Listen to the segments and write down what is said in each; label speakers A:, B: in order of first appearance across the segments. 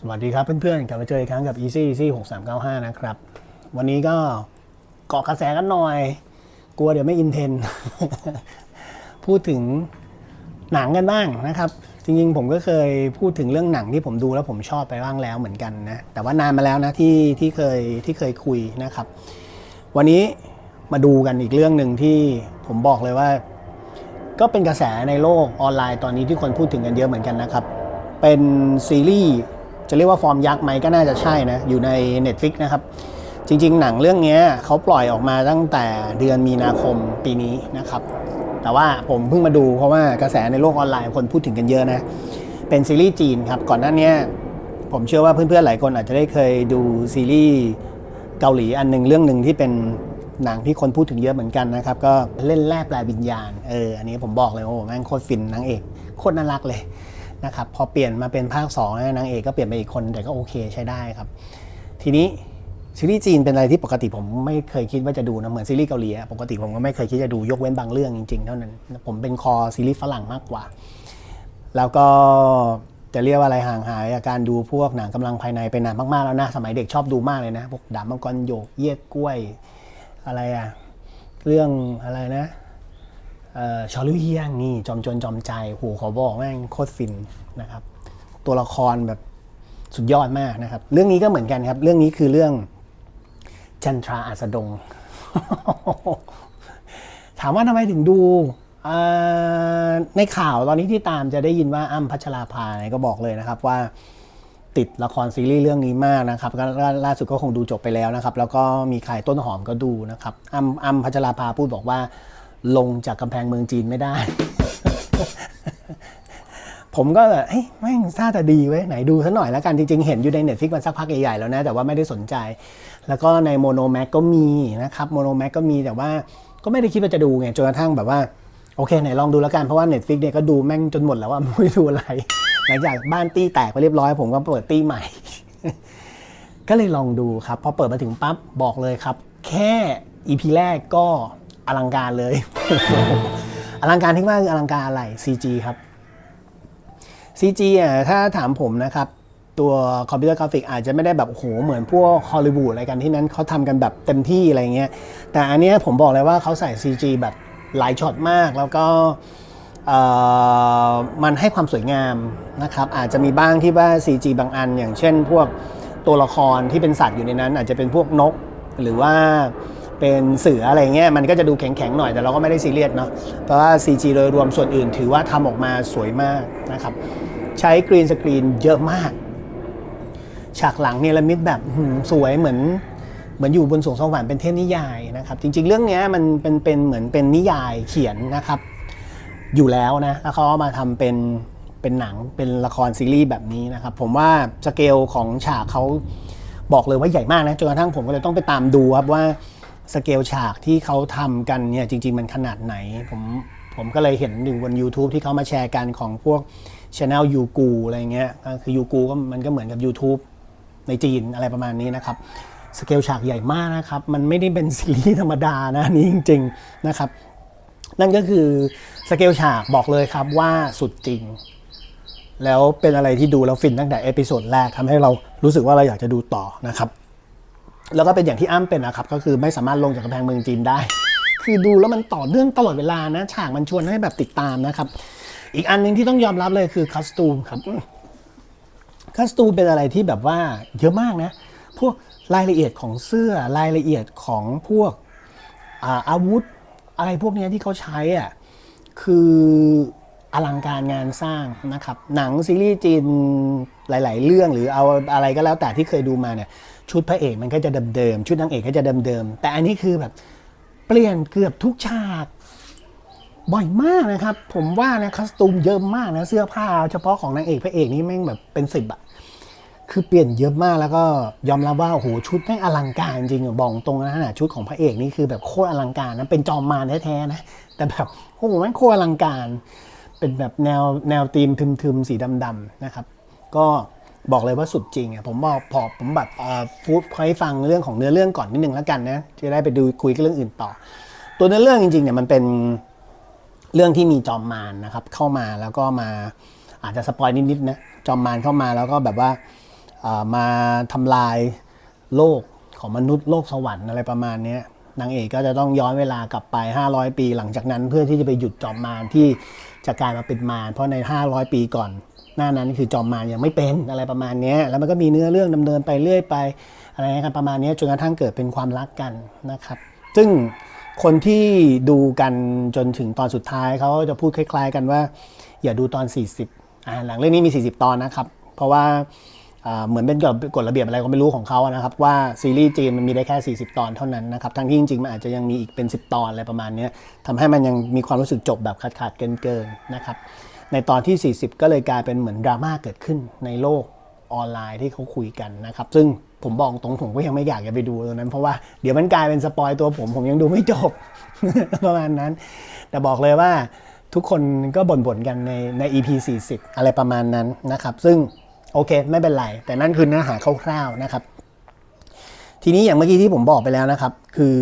A: สวัสดีครับเพื่อนๆ กลับมาเจออีกครั้งกับ Easy Easy 6395 นะครับ วันนี้ก็เกาะกระแสกันหน่อย กลัวเดี๋ยวไม่อินเทน พูดถึงหนังกันบ้างนะครับ จริงๆ ผมก็เคยพูดถึงเรื่องหนังที่ผมดูแล้วผมชอบไปบ้างแล้วเหมือนกันนะ แต่ว่านานมาแล้วนะที่ที่เคยที่เคยคุยนะครับ วันนี้มาดูกันอีกเรื่องหนึ่งที่ผมบอกเลยว่า ก็เป็นกระแสในโลกออนไลน์ตอนนี้ที่คนพูดถึงกันเยอะเหมือนกันนะครับ เป็นซีรีส์ จะเรียกว่าฟอร์มยักษ์ไหมก็น่าจะใช่นะ อยู่ใน Netflix นะครับ จริง ๆ หนังเรื่องนี้เขาปล่อยออกมาตั้งแต่เดือนมีนาคมปีนี้นะครับ แต่ว่าผมเพิ่งมาดูเพราะว่ากระแสในโลกออนไลน์คนพูดถึงกันเยอะนะ เป็นซีรีส์จีนครับ ก่อนหน้านี้ผมเชื่อว่าเพื่อนๆหลายคนอาจจะได้เคยดูซีรีส์เกาหลีอันหนึ่งเรื่องหนึ่งที่เป็นหนังที่คนพูดถึงเยอะเหมือนกันนะครับ ก็เล่นแร่แปลวิญญาณ เออ อันนี้ผมบอกเลยโอ้แม่งโคตรฟินนางเอกโคตรน่ารักเลย นะครับพอเปลี่ยนมาเป็นภาค2นะนางเอกก็เปลี่ยนไปอีกคนแต่ก็โอเคใช้ได้ครับ ทีนี้ซีรีส์จีนเป็นอะไรที่ปกติผมไม่เคยคิดว่าจะดูนะเหมือนซีรีส์เกาหลีปกติผมก็ไม่เคยคิดจะดูยกเว้นบางเรื่องจริงๆเท่านั้น ผมเป็นคอซีรีส์ฝรั่งมากกว่า แล้วก็จะเรียกว่าอะไรห่างหายาการดูพวกหนังกำลังภายในไปนานมากๆแล้วนะสมัยเด็กชอบดูมากเลยนะพวกดาบมังกรโยกเยียกกล้วย อะไรอะเรื่องอะไรนะ ชอลุเฮียงนี่จอมโจนจอมใจโหขอบอกแม่งโคตรฟินนะครับ ตัวละครแบบสุดยอดมากนะครับ เรื่องนี้ก็เหมือนกันครับ เรื่องนี้คือเรื่องจันทราอาสดง ถามว่าทำไมถึงดูในข่าวตอนนี้ที่ตามจะได้ยินว่าอ้ำพัชราภาก็บอกเลยนะครับว่าติดละครซีรีส์เรื่องนี้มากนะครับก็ล่าสุดก็คงดูจบไปแล้วนะครับ แล้วก็มีใครต้นหอมก็ดูนะครับอ้ำอ้ำพัชราภาพูดบอกว่า ลงจากกำแพงเมืองจีนไม่ได้ ผมก็แบบเฮ้ยแม่งท่าจะดีเว้ยไหนดูซะหน่อยแล้วกัน จริง ๆ เห็นอยู่ในเน็ตฟิกมาสักพักใหญ่ๆแล้วนะ แต่ว่าไม่ได้สนใจ แล้วก็ในโมโนแม็กก็มีนะครับโมโนแม็กก็มีแต่ว่าก็ไม่ได้คิดว่าจะดูไงจนกระทั่งแบบว่าโอเคไหนลองดูแล้วกัน เพราะว่า Netflix เนี่ยก็ดูแม่งจนหมดแล้วว่าไม่ดูอะไร หลังจากบ้านตี้แตกไปเรียบร้อย ผมก็เปิดตี้ใหม่ ก็เลยลองดูครับ พอเปิดมาถึงปั๊บบอกเลยครับ แค่ EP แรกก็ อลังการเลย อลังการที่ว่าคืออลังการอะไร CG ครับ CG อะถ้าถามผมนะครับ ตัวคอมพิวเตอร์กราฟิกอาจจะไม่ได้แบบโหเหมือนพวกฮอลลีวูดอะไรกันที่นั้นเขาทำกันแบบเต็มที่อะไรเงี้ย แต่อันเนี้ยผมบอกเลยว่าเขาใส่ CG แบบหลายช็อตมากแล้วก็มันให้ความสวยงามนะครับ อาจจะมีบ้างที่ว่า CG บางอัน อย่างเช่นพวกตัวละครที่เป็นสัตว์อยู่ในนั้น อาจจะเป็นพวกนกหรือว่า เป็นเสืออะไรเงี้ยมันก็จะดูแข็งๆหน่อยแต่เราก็ไม่ได้ซีเรียสเนาะเพราะว่า CG โดยรวมส่วนอื่นถือว่าทำออกมาสวยมากนะครับ ใช้กรีนสกรีนเยอะมาก ฉากหลังเนรมิตแบบสวยเหมือนเหมือนอยู่บนสวงสวรรค์เป็นเทพนิยายนะครับ จริง ๆ เรื่องเนี้ยมันเป็นเป็นเหมือนเป็นนิยายเขียนนะครับ อยู่แล้วนะแล้วเขาเอามาทำเป็นเป็นหนังเป็นละครซีรีส์แบบนี้นะครับ ผมว่าสเกลของฉากเขาบอกเลยว่าใหญ่มากนะจนกระทั่งผมก็เลยต้องไปตามดูครับว่า สเกลฉากที่เขาทำกันเนี่ยจริง ๆ มันขนาดไหน ผมผมก็เลยเห็นอยู่บน YouTube ที่เขามาแชร์กันของพวกช anel ยูกูอะไรเงี้ยก็คือยูกูก็มันก็เหมือนกับ YouTube ในจีนอะไรประมาณนี้นะครับสเกลฉากใหญ่มากนะครับ มันไม่ได้เป็นซีรีส์ธรรมดานะอันนี้จริง ๆนะครับ นั่นก็คือสเกลฉากบอกเลยครับว่าสุดจริง แล้วเป็นอะไรที่ดูแล้วฟินตั้งแต่เอพิโซดแรกทำให้เรารู้สึกว่าเราอยากจะดูต่อนะครับ แล้วก็เป็นอย่างที่อ้ำเป็นนะครับ ก็คือไม่สามารถลงจากกำแพงเมืองจีนได้ คือดูแล้วมันต่อเนื่องตลอดเวลานะ ฉากมันชวนให้แบบติดตามนะครับ อีกอันหนึงที่ต้องยอมรับเลยคือคัสตูมครับคัสตูมเป็นอะไรที่แบบว่าเยอะมากนะ พวกรายละเอียดของเสื้อรายละเอียดของพวกอาอาวุธ อะไรพวกนี้ที่เขาใช้อะคือ อลังการงานสร้างนะครับ หนังซีรีส์จีนหลาย ๆ เรื่องหรือเอาอะไรก็แล้วแต่ที่เคยดูมาเนี่ยชุดพระเอกมันก็จะเดิมๆชุดนางเอกก็จะเดิมๆแต่อันนี้คือแบบเปลี่ยนเกือบทุกฉากบ่อยมากนะครับ ผมว่านะคัสตูมเยอะมากนะเสื้อผ้าเฉพาะของนางเอกพระเอกนี่แม่งแบบเป็นสิบอะคือเปลี่ยนเยอะมากแล้วก็ยอมรับว่าโอ้โหชุดแม่งอลังการจริงบอกตรงนะขนาดชุดของพระเอกนี่คือแบบโคตรอลังการนะเป็นจอมมารแท้ๆนะแต่แบบโอ้โหแม่งโคตรอลังการ เป็นแบบแนวแนวธีมทึมๆ สีดำๆนะครับ ก็บอกเลยว่าสุดจริงอะผมบอกพอผมแบบเอ่อพูดให้ฟังเรื่องของเนื้อเรื่องก่อนนิดนึงแล้วกันนะจะได้ไปดูคุยกันเรื่องอื่นต่อ ตัวเนื้อเรื่องจริงๆเนี่ยมันเป็นเรื่องที่มีจอมมารนะครับ เข้ามาแล้วก็มาอาจจะสปอยนิดๆนะจอมมารเข้ามาแล้วก็แบบว่ามาทำลายโลกของมนุษย์โลกสวรรค์อะไรประมาณนี้นางเอกก็จะต้องย้อนเวลากลับไป 500 ปีหลังจากนั้นเพื่อที่จะไปหยุดจอมมารที่ จะกลายมาเป็นมารเพราะใน 500 ปีก่อน หน้านั้นคือจอมมารยังไม่เป็นอะไรประมาณนี้แล้วมันก็มีเนื้อเรื่องดำเนินไปเรื่อยไปอะไรกันประมาณนี้จนกระทั่งเกิดเป็นความรักกันนะครับ ซึ่งคนที่ดูกันจนถึงตอนสุดท้ายเขาจะพูดคล้าย ๆ กันว่า อย่าดูตอน 40อ่าหลังเรื่องนี้มี 40 ตอนนะครับ เพราะว่า เหมือนเป็นกฎกฎระเบียบอะไรก็ไม่รู้ของเขาอะนะครับ ว่าซีรีส์จีนมันมีได้แค่ 40 ตอนเท่านั้นนะครับทั้งที่จริงๆ มันอาจจะยังมีอีกเป็น 10 ตอนอะไรประมาณนี้ทำให้มันยังมีความรู้สึกจบแบบขาดๆเกินๆนะครับในตอนที่ 40 ก็เลยกลายเป็นเหมือนดราม่าเกิดขึ้นในโลกออนไลน์ที่เขาคุยกันนะครับซึ่งผมบอกตรงผมก็ยังไม่อยากจะไปดูตรงนั้น เพราะว่าเดี๋ยวมันกลายเป็นสปอยตัวผมผมยังดูไม่จบประมาณนั้น แต่บอกเลยว่าทุกคนก็บ่นๆกันในใน EP 40 อะไรประมาณนั้นนะครับ ซึ่ง โอเค ไม่เป็นไร แต่นั่นคือเนื้อหาคร่าวๆนะครับ ทีนี้อย่างเมื่อกี้ที่ผมบอกไปแล้วนะครับ คือ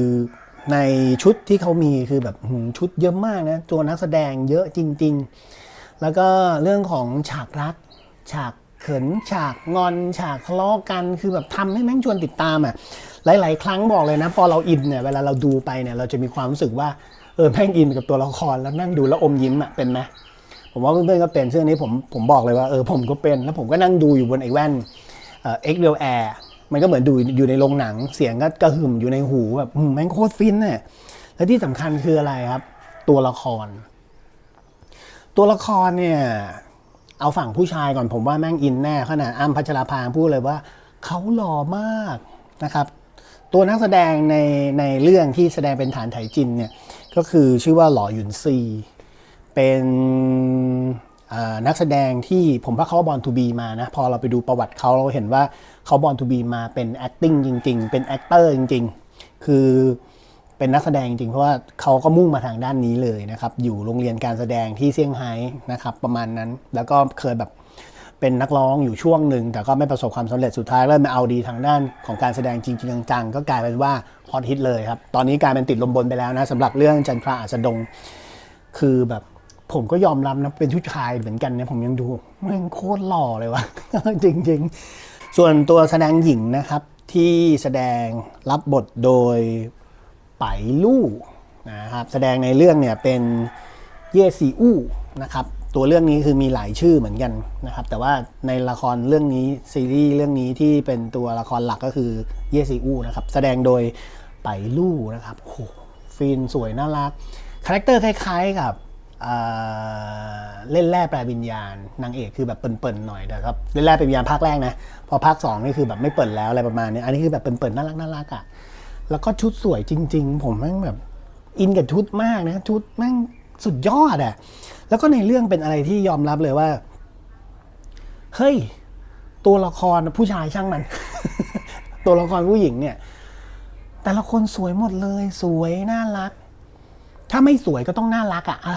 A: ในชุดที่เขามีคือแบบชุดเยอะมากนะตัวนักแสดงเยอะจริง ๆ แล้วก็เรื่องของฉากรัก ฉากเขินฉากงอนฉากทะเลาะกันคือแบบทำให้แม่งชวนติดตามอะหลาย ๆ ครั้งบอกเลยนะพอเราอินเนี่ยเวลาเราดูไปเนี่ยเราจะมีความรู้สึกว่าเออแม่งอินกับตัวละครแล้วนั่งดูแล้วอมยิ้มอะเป็นไหม ผมว่าเพื่อนๆก็เป็นซึ่งอันนี้ผมผมบอกเลยว่าเออผมก็เป็น แล้วผมก็นั่งดูอยู่บนไอ้แว่นเอ็กเรียลแอร์มันก็เหมือนดูอยู่ในโรงหนังเสียงก็กระหึ่มอยู่ในหูแบบแม่งโคตรฟินเนี่ยและที่สำคัญคืออะไรครับ ตัวละคร ตัวละครเนี่ยเอาฝั่งผู้ชายก่อนผมว่าแม่งอินแน่ขนาดอ้ำพัชราภาพูดเลยว่าเขาหล่อมากนะครับ ตัวนักแสดงในในเรื่องที่แสดงเป็นฐานไถจินเนี่ยก็คือชื่อว่าหล่อหยุนซี เป็นนักแสดงที่ผมว่าเขาบอลทูบีมานะ พอเราไปดูประวัติเขาเราเห็นว่าเขาบอลทูบีมาเป็น acting จริง ๆ เป็น actor จริง ๆ คือเป็นนักแสดงจริงๆเพราะว่าเขาก็มุ่งมาทางด้านนี้เลยนะครับ อยู่โรงเรียนการแสดงที่เซี่ยงไฮ้นะครับ ประมาณนั้นแล้วก็เคยแบบเป็นนักร้องอยู่ช่วงหนึ่ง แต่ก็ไม่ประสบความสำเร็จสุดท้ายเริ่มมาเอาดีทางด้านของการแสดงจริงๆจังๆก็กลายเป็นว่าฮอตฮิตเลยครับตอนนี้กลายเป็นติดลมบนไปแล้วนะสำหรับเรื่องจันทราอาสดงคือแบบ ผมก็ยอมรับนะเป็นผู้ชายเหมือนกันเนี่ยผมยังดูแม่งโคตรหล่อเลยวะจริง ๆ ส่วนตัวแสดงหญิงนะครับ ที่แสดงรับบทโดยไปลู่นะครับแสดงในเรื่องเนี่ยเป็นเย่ซีอู้นะครับตัวเรื่องนี้คือมีหลายชื่อเหมือนกันนะครับ แต่ว่าในละครเรื่องนี้ซีรีส์เรื่องนี้ที่เป็นตัวละครหลักก็คือเย่ซีอู้นะครับแสดงโดยไปลู่นะครับโอ้โหฟินสวยน่ารักคาแรคเตอร์คล้ายๆกับ เล่นแร่แปลวิญญาณนางเอกคือแบบเปิ่นๆหน่อยแต่ครับเล่นแร่แปลวิญญาณภาคแรกนะพอภาคสองนี่คือแบบไม่เปิ่นแล้วอะไรประมาณนี้อันนี้คือแบบเปิ่นๆน่ารักน่ารักอะแล้วก็ชุดสวยจริง ๆ ผมแม่งแบบอินกับชุดมากนะชุดแม่งสุดยอดอะแล้วก็ในเรื่องเป็นอะไรที่ยอมรับเลยว่าเฮ้ยตัวละครผู้ชายช่างมัน ตัวละครผู้หญิงเนี่ย แต่ละคนสวยหมดเลย สวยน่ารัก ถ้าไม่สวยก็ต้องน่ารักอะ่ะอะ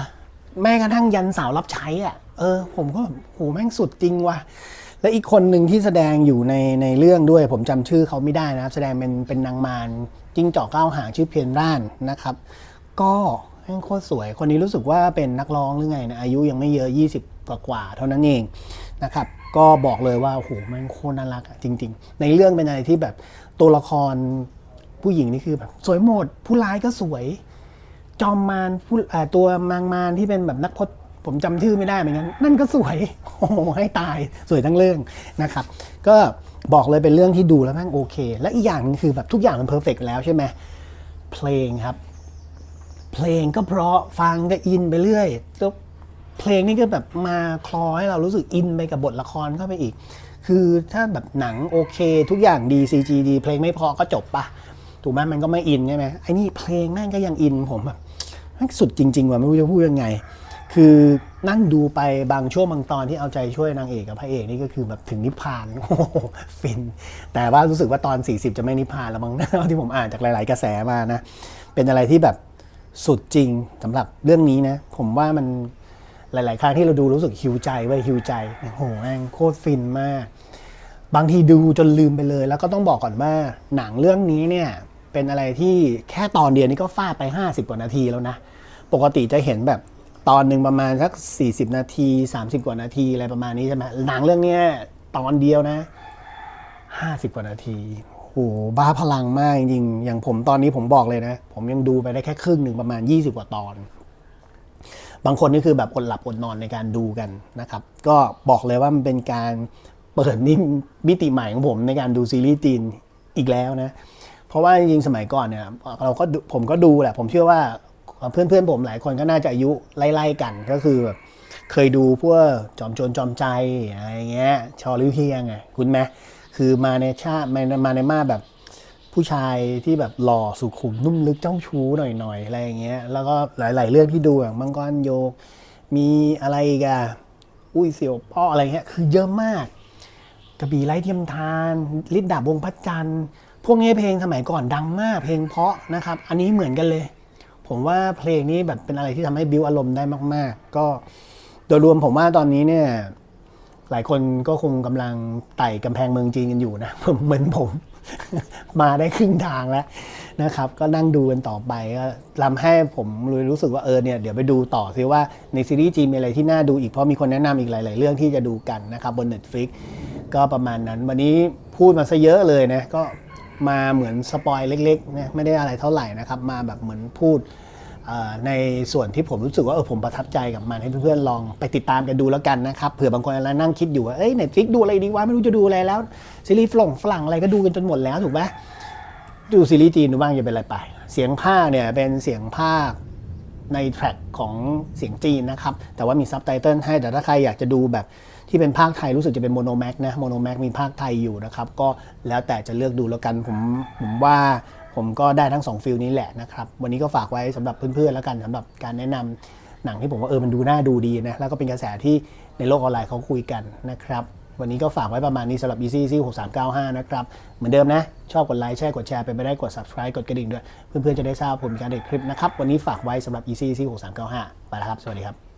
A: แม้กระทั่งยันสาวรับใช้อะ่ะ เออ ผมก็แบบโหแม่งสุดจริงว่ะ และอีกคนหนึ่งที่แสดงอยู่ในในเรื่องด้วย ผมจำชื่อเขาไม่ได้นะครับ แสดงเป็นเป็นนางมารจิ้งจอกเก้าหางชื่อเพียนร่านนะครับ ก็แม่งโคตรสวย คนนี้รู้สึกว่าเป็นนักร้องหรือไงนะอายุยังไม่เยอะ 20 กว่ากว่าเท่านั้นเองนะครับ ก็บอกเลยว่าโอ้โหแม่งโคตรน่ารักอะจริง ๆ ในเรื่องเป็นอะไรที่แบบตัวละครผู้หญิงนี่คือแบบสวยหมด ผู้ร้ายก็สวย จอมมารผู้ตัวมางมารที่เป็นแบบนักพจน์ผมจำชื่อไม่ได้เหมือนกันนั่นก็สวยโอ้โหให้ตายสวยทั้งเรื่องนะครับ ก็บอกเลยเป็นเรื่องที่ดูแล้วแม่งโอเค และอีกอย่างคือแบบทุกอย่างมันเพอร์เฟกแล้วใช่ไหมเพลงครับ เพลงก็เพราะฟังก็อินไปเรื่อยแล้วเพลงนี่ก็แบบมาคลอให้เรารู้สึกอินไปกับบทละครเข้าไปอีก คือถ้าแบบหนังโอเค ทุกอย่างดี CG ดีเพลงไม่พอก็จบปะถูกไหมมันก็ไม่อินใช่ไหมไอ้นี่เพลงแม่งก็ยังอินผมแบบ ม่งสุดจริง ๆ ว่ะไม่รู้จะพูดยังไง คือนั่งดูไปบางช่วงบางตอนที่เอาใจช่วยนางเอกกับพระเอกนี่ก็คือแบบถึงนิพพานโอ้โหฟิน แต่ว่ารู้สึกว่าตอน 40 จะไม่นิพพานแล้วมั้งที่ผมอ่านจากหลาย ๆ กระแสมานะ เป็นอะไรที่แบบสุดจริงสำหรับเรื่องนี้นะ ผมว่ามันหลาย ๆ ครั้งที่เราดูรู้สึกฮิวใจไว้ยฮิวใจโอ้โหแม่งโคตรฟินมาก บางทีดูจนลืมไปเลย แล้วก็ต้องบอกก่อนว่าหนังเรื่องนี้เนี่ย เป็นอะไรที่แค่ตอนเดียวนี่ก็ฟาดไป 50 กว่านาทีแล้วนะ ปกติจะเห็นแบบตอนหนึ่งประมาณสัก 40 นาที 30 กว่านาทีอะไรประมาณนี้ใช่ไหมหนังเรื่องนี้ตอนเดียวนะ 50 กว่านาทีโหบ้าพลังมากจริงอย่างผมตอนนี้ผมบอกเลยนะ ผมยังดูไปได้แค่ครึ่งหนึ่งประมาณ 20 กว่าตอน บางคนนี่คือแบบอดหลับอดนอนในการดูกันนะครับ ก็บอกเลยว่ามันเป็นการเปิดนิมิติใหม่ของผมในการดูซีรีส์จีนอีกแล้วนะ เพราะว่าจริงๆสมัยก่อนเนี่ยเราก็ผมก็ดูแหละ ผมเชื่อว่าเพื่อนๆผมหลายคนก็น่าจะอายุไล่ๆกันก็คือแบบเคยดูพวกจอมโจรจอมใจอะไรเงี้ยชอริวเฮียงไงคุณไหมคือมาในชาติมาในมาแบบผู้ชายที่แบบหล่อสุขุมนุ่มลึกเจ้าชู้หน่อยๆอะไรอย่างเงี้ย แล้วก็หลาย ๆ เรื่องที่ดูอย่างมังกรโยก มีอะไรกอะอุ้ยเสี่ยวป้ออะไรเงี้ยคือเยอะมากกระบี่ไร้เทียมทานลิดดาบวงพระจันทร์ พวกนี้เพลงสมัยก่อนดังมาก เพลงเพราะนะครับ อันนี้เหมือนกันเลย ผมว่าเพลงนี้แบบเป็นอะไรที่ทำให้บิวอารมณ์ได้มาก ๆ ก็โดยรวมผมว่าตอนนี้เนี่ย หลายคนก็คงกำลังไต่กำแพงเมืองจีนกันอยู่นะเหมือนผม มาได้ครึ่งทางแล้วนะครับ ก็นั่งดูกันต่อไปก็ทำให้ผมเลยรู้สึกว่าเออเนี่ยเดี๋ยวไปดูต่อซิว่าในซีรีส์จีนมีอะไรที่น่าดูอีกเพราะมีคนแนะนำอีกหลาย ๆ เรื่องที่จะดูกันนะครับบน Netflix ก็ประมาณนั้น วันนี้พูดมาซะเยอะเลยนะก็ มาเหมือนสปอยเล็กๆนะไม่ได้อะไรเท่าไหร่นะครับมาแบบเหมือนพูดในส่วนที่ผมรู้สึกว่าเออผมประทับใจกับมันให้เพื่อนๆลองไปติดตามกันดูแล้วกันนะครับเผื่อบางคนอะไรนั่งคิดอยู่ว่าเอ้ยเน็ตฟิกดูอะไรดีวะไม่รู้จะดูอะไรแล้วซีรีส์ฝรั่งฝรั่งอะไรก็ดูกันจนหมดแล้วถูกไหมดูซีรีส์จีนดูบ้างจะเป็นอะไรไป เสียงภาคเนี่ยเป็นเสียงภาคในแทร็กของเสียงจีนนะครับแต่ว่ามีซับไตเติลให้แต่ถ้าใครอยากจะดูแบบ ที่เป็นภาคไทยรู้สึกจะเป็นโมโนแม็กนะโมโนแม็กมีภาคไทยอยู่นะครับ ก็แล้วแต่จะเลือกดูแล้วกันผมผมว่าผมก็ได้ทั้ง2ฟิลนี้แหละนะครับ วันนี้ก็ฝากไว้สำหรับเพื่อนๆแล้วกันสำหรับการแนะนำหนังที่ผมว่าเออมันดูน่าดูดีนะแล้วก็เป็นกระแสที่ในโลกออนไลน์เขาคุยกันนะครับ วันนี้ก็ฝากไว้ประมาณนี้สำหรับ Easy Easy 6395 นะครับ เหมือนเดิมนะ ชอบกดไลค์แชร์กดแชร์ไปไม่ได้กด subscribe กดกระดิ่งด้วย เพื่อนๆจะได้ทราบผมการเด็ดคลิปนะครับ วันนี้ฝากไว้สำหรับ Easy Easy 6395 ไปแล้วครับ สวัสดีครับ